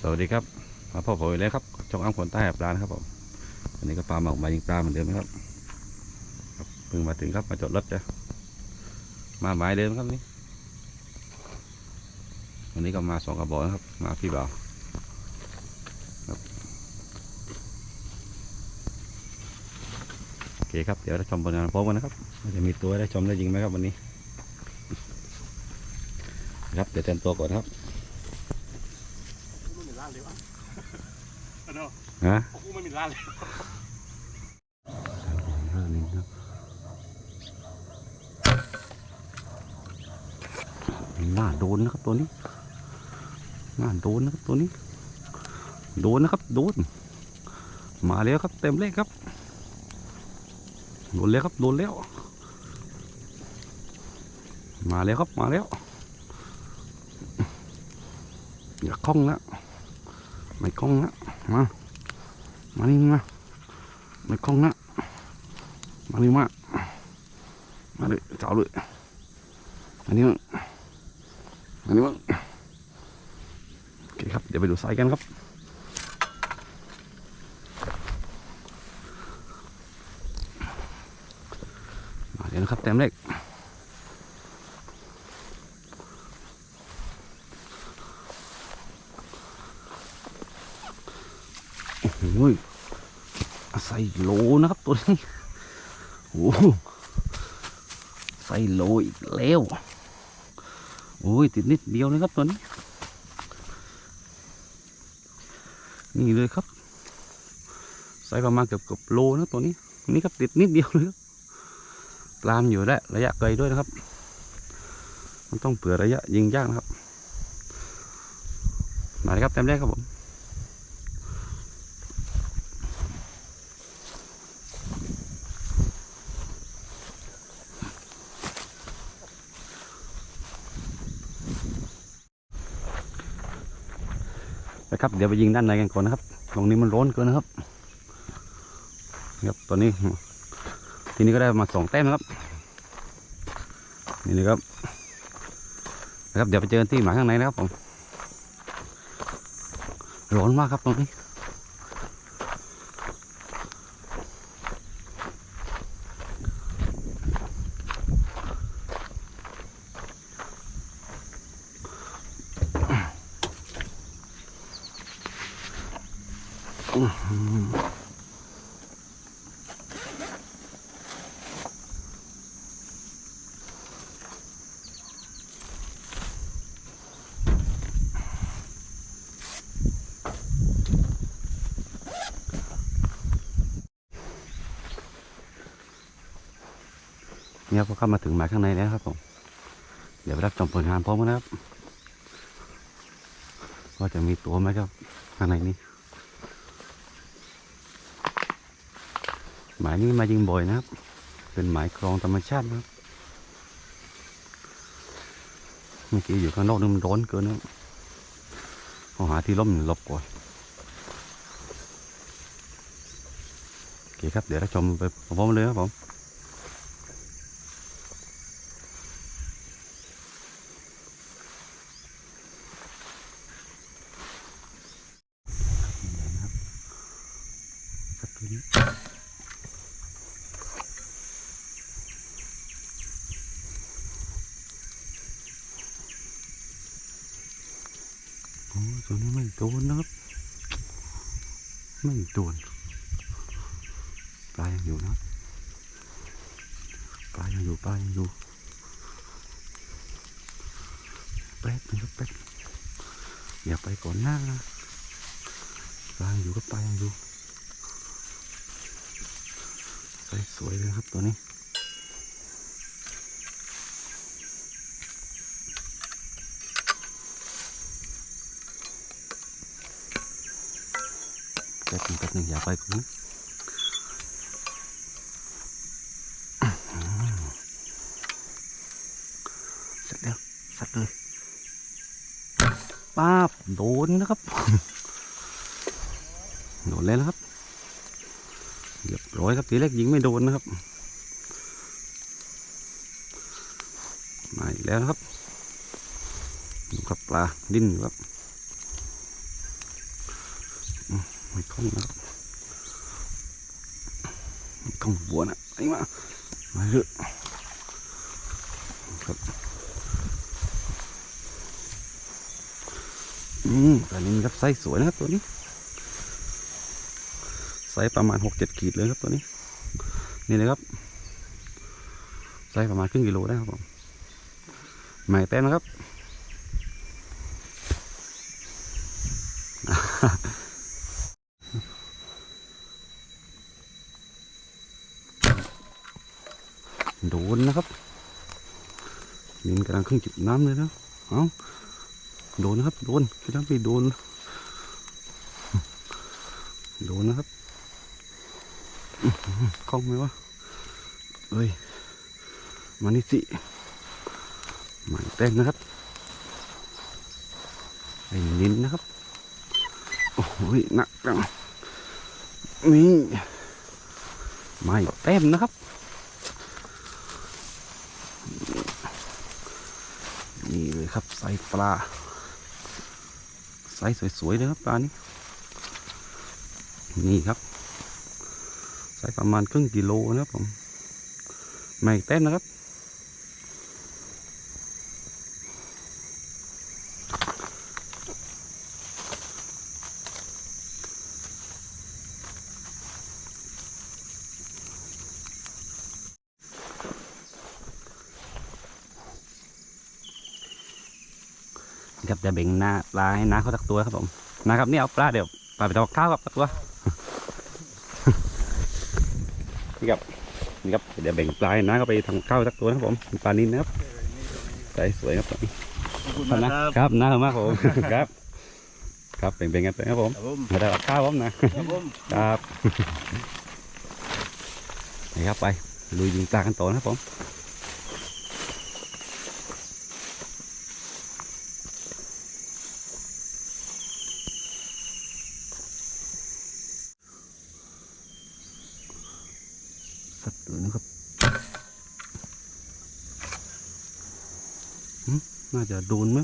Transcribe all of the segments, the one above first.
สวัสดีครับมาพ่อผมอีกแล้วครับช่องอ้างผลใต้แหบปลานะครับผมวันนี้ก็ปลาหมอกมายิงปลาเหมือนเดิมนะครับเพิ่งมาถึงครับมาจอดรถจ้ะมาหมายเดิมครับนี่วันนี้ก็มาสองกระบอกนะครับ มาพี่บ่าวโอเคครับเดี๋ยวเราชมผลงานพร้อมกันนะครับจะมีตัวได้ชมได้ยิงไหมครับวันนี้ ครับเดี๋ยวเตรียมตัวก่อนครับ ไม่มีร้านเลยวะเอาเนาะฮะกูไม่มีร้านเลยหน้าโดนนะครับตัวนี้หน้าโดนนะครับตัวนี้ โดนนะครับโดน มาแล้วครับเต็มเลขครับ โดนแล้วครับโดนแล้ว มาแล้วครับมาแล้วอย่าคล้องแล้วไม่คล้องแล้วมา มานี่มาไม่คลองแล้วมานี่มามาเลยเจ้าเลยอันนี้มั้งอันนี้มั้งโอเคครับ เดี๋ยวไปดูไซส์กันครับมาเดี๋ยวนะครับเต็มเลขโอ้โหใส่ โลนะครับตัวนี้โอ้โหใส่โลอีกแล้วโอ้ยติดนิดเดียวเลยครับตัวนี้ นี่เลยครับใส่ประมาณเกือบเกือบโลนะตัวนี้ นี่ครับติดนิดเดียวเลยครับปลามอยู่ได้ระยะไกลด้วยนะครับ มันต้องเผื่อระยะยิงยากนะครับมาเลยครับเต็มแรกครับผม นะครับ เดี๋ยวไปยิงด้านในกันก่อนนะครับ ตรงนี้มันร้อนเกินนะครับครับตอนนี้ ทีนี้ก็ได้มาสองแต้มนะครับ นี่นะครับ นะครับ เดี๋ยวไปเจอกันที่หมายข้างในนะครับผม ร้อนมากครับตรงนี้ เนี่ยพอเข้ามาถึงหมายข้างในแล้วครับผมเดี๋ยวไปรับชมผลงานพร้อมกันนะครับว่าจะมีตัวไหมครับข้างในนี้หมายนี้มายิงบ่อยนะครับ เป็นหมายคลองธรรมชาตินะครับเมื่อกี้อยู่ข้างนอกนี่มันร้อนเกินนะครับขอหาที่ร่มหลบก่อนโอเคครับ เดี๋ยวเราชมไปพร้อมเลยครับผม ครับตัวนี้ โอ้ตัวนี้ไม่โดนนะครับ ไม่โดนปลายังอยู่นะปลายังอยู่ปลายังอยู่แป๊บนึงครับแป๊บอย่าไปก่อนหน้านะปลายังอยู่ก็ปลายังอยู่ ใสสวยเลยครับตัวนี้ แป๊บหนึงแป๊บหนึงอย่าไปก่อนนะเสร็จแล้วสัดเลยป้าบโดนนะครับ โดนแล้วนะครับ ร้อยครับทีแรกยิงไม่โดนนะครับ มาอีกแล้วครับดูครับปลาดิ้นอยู่ครับไม่คล่องนะครับไม่คล่องบัวนะไอ้มามาเถอะครับอืมแต่นี้ครับไซส์สวยนะครับตัวนี้ ส์ประมาณหกเจ็ดขีดเลยครับตัวนี้ นี่เลยครับไซส์ประมาณครึ่งกิโลได้ครับผมใหม่แต้มนะครับ โดนนะครับนี่มันกำลังขึ้นจุดน้ำเลยนะเอาโดนนะครับ โดนพี่น้ำไปโดน โดนนะครับ อื้อหือกล้องไหมวะเอ้ย มานี่สิหมายเต้นนะครับไอ้นินนะครับ โอ้โหนักจังนี่ไม่เต้มนะครับนี่เลยครับไซส์ปลาไซส์สวยๆเลยครับปลานี้ นี่ครับ ไซส์ประมาณครึ่งกิโลนะครับผมไม่เต้นนะครับ ครับจะเบ่งหน้าปลาให้น้าเขาสักตัวครับผมนะครับนี่เอาปลาเดี๋ยวปลาไปทำกับข้าวครับสักตัว นี่ครับนี่ครับเดี๋ยวเบ่งปลาให้น้าเขาไปทำกับข้าวสักตัวนะครับผมปลานินนะครับใสสวยครับตัวนี้ขอบคุณครับมากนะครับน่ารักมากครับผมครับ ครับเบ่งๆกันไปครับผมครับผมมาได้กับข้าวผมนะครับผมครับนี่ครับไปลุยยิงปลากันต่อนะครับผม สัตว์ตัวนะครับหึน่าจะโดนไหม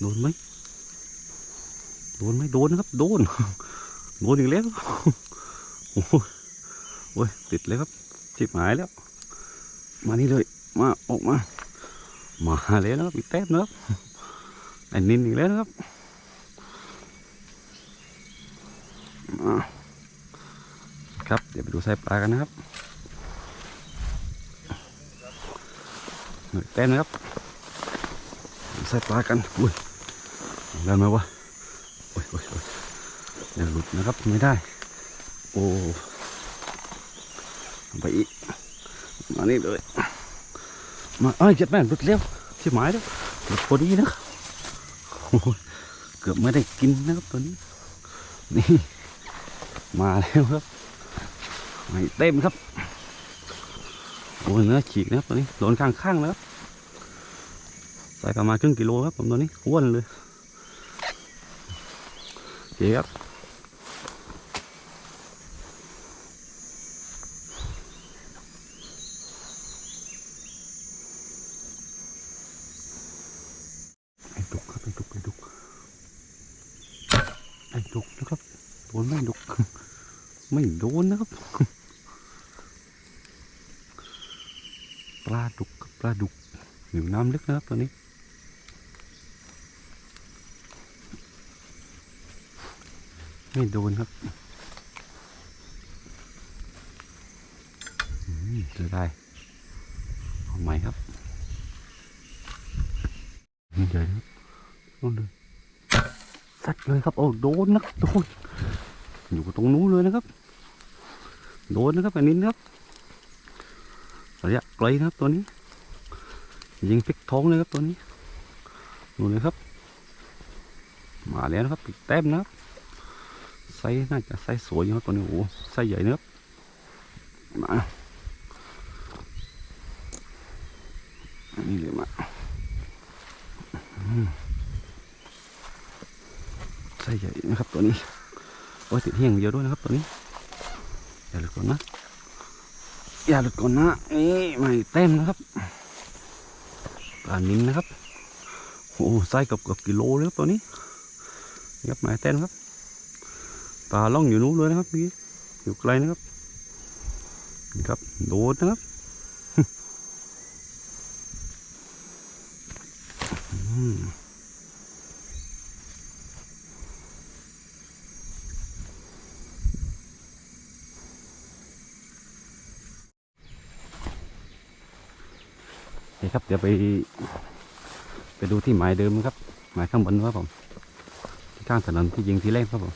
โดนไหมโดนไหมโดนนะครับ โดน โดนอีกแล้วโอ้โหโอ้ยติดเลยครับจิบหายแล้ว มานี่เลย มาออกมา มาแล้วนะครับอีกแต้มนะครับไอ้นินอีกแล้วนะครับมา ครับ เดี๋ยวไปดูไส้ปลากันนะครับหนึ่งแต้มนะครับไส้ปลากันอุ้ยได้ไหมวะโอ้ยโอ้ยโอ้ยเดี๋ยวหลุดนะครับไม่ได้ โอ้ไปอีกมานี่เลยมาเอ้ยเจ็ดแม่หลุดเร็วชิบหายแล้วหลุดพอดีนะครับโอ้ยเกือบไม่ได้กินนะครับตัวนี้นี่มาแล้วครับ ไม่เต็มครับโอ้เนื้อฉีกนะครับตัวนี้โดนข้างข้างๆนะครับใส่ประมาณครึ่งกิโลครับผมตัวนี้อ้วนเลยโอเคครับไอ้ดุกครับไอ้ดุกไอ้ดุกไอ้ดุกนะครับโดนไม่ดุก ไม่โดนนะครับ ปลาดุกครับปลาดุกอยู่น้ำลึกนะครับตัวนี้ไม่โดนครับเจอได้เอาใหม่ครับใหญ่ครับโน่นเลยสัดเลยครับ โอ้โดนนะโดนอยู่ตรงนู้นเลยนะครับ โดนนะครับอันนี้นะครับระยะไกลนะครับตัวนี้ ยิงพลิกท้องเลยครับตัวนี้ดูเลยครับ มาแล้วนะครับปิดแต้มนะครับไซส์น่าจะไซส์สวยอยู่ครับตัวนี้โอ้ไซส์ใหญ่นะครับมาอันนี้เลยมาไส้ใหญ่นะครับตัวนี้โอ้ติดเหี้ยงเยอะด้วยนะครับตัวนี้ อย่าหลุดก่อนนะ อย่าหลุดก่อนนะนี่ไม่เต็มนะครับปลานินนะครับโอ้ไส้เกับเกับกิโลเลยครับตัวนี้ครับไม่เต็มครับปลาล่องอยู่นู้นเลยนะครับเมื่อกี้อยู่ไกลนะครับนี่ครับโดดนะครับอืม คครับเดี๋ยวไป ไปดูที่หมายเดิมนะครับ หมายข้างบนครับผมที่ข้างถนนที่ยิงทีแรกครับผม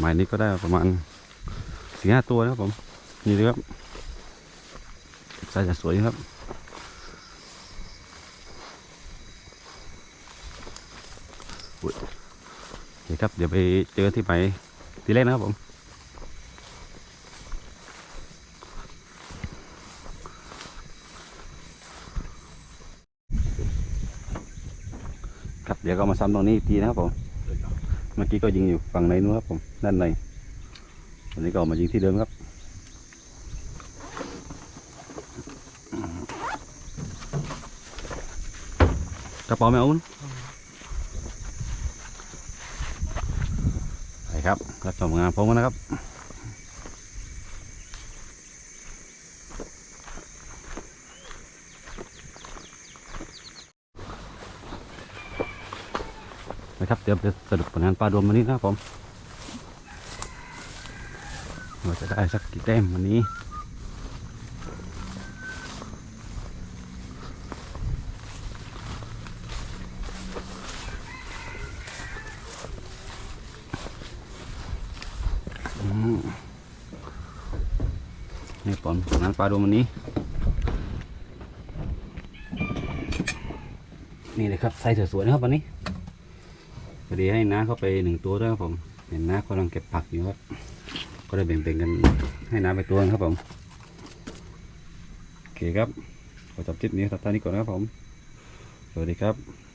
หมายนี้ก็ได้ประมาณสี่ห้าตัวนะครับผมนี่เลยครับใส่จะสวยครับโอเคครับเดี๋ยวไปเจอที่หมายทีแรกนะครับผม ครับเดี๋ยว ก็มาซ้ำตรงนี้อีกทีนะครับผมเมื่อกี้ก็ยิงอยู่ฝั่งในนู้นครับผมด้านในวันนี้ก็มายิงที่เดิมครับกระเป๋าแมวนไปครับรับชมงานพร้อมกันนะครับ นะครับเดี๋ยวจะสรุปผลงานปลารวมวันนี้นะครับผมเราจะได้สักกี่แต้มวันนี้นี่ผลผลงานปลารวมวันนี้ นี่เลยครับไซส์สวยๆนะครับวันนี้ พอดีให้น้าเข้าไปหนึ่งตัวด้วยครับผมเห็นน้ากำลังเก็บผักอยู่ครับ ก็ได้แบ่งๆกันให้น้าไปตัวนึงครับผมโอเคครับขอจบคลิปนี้ตัดท่านี้ก่อนนะครับผม สวัสดีครับ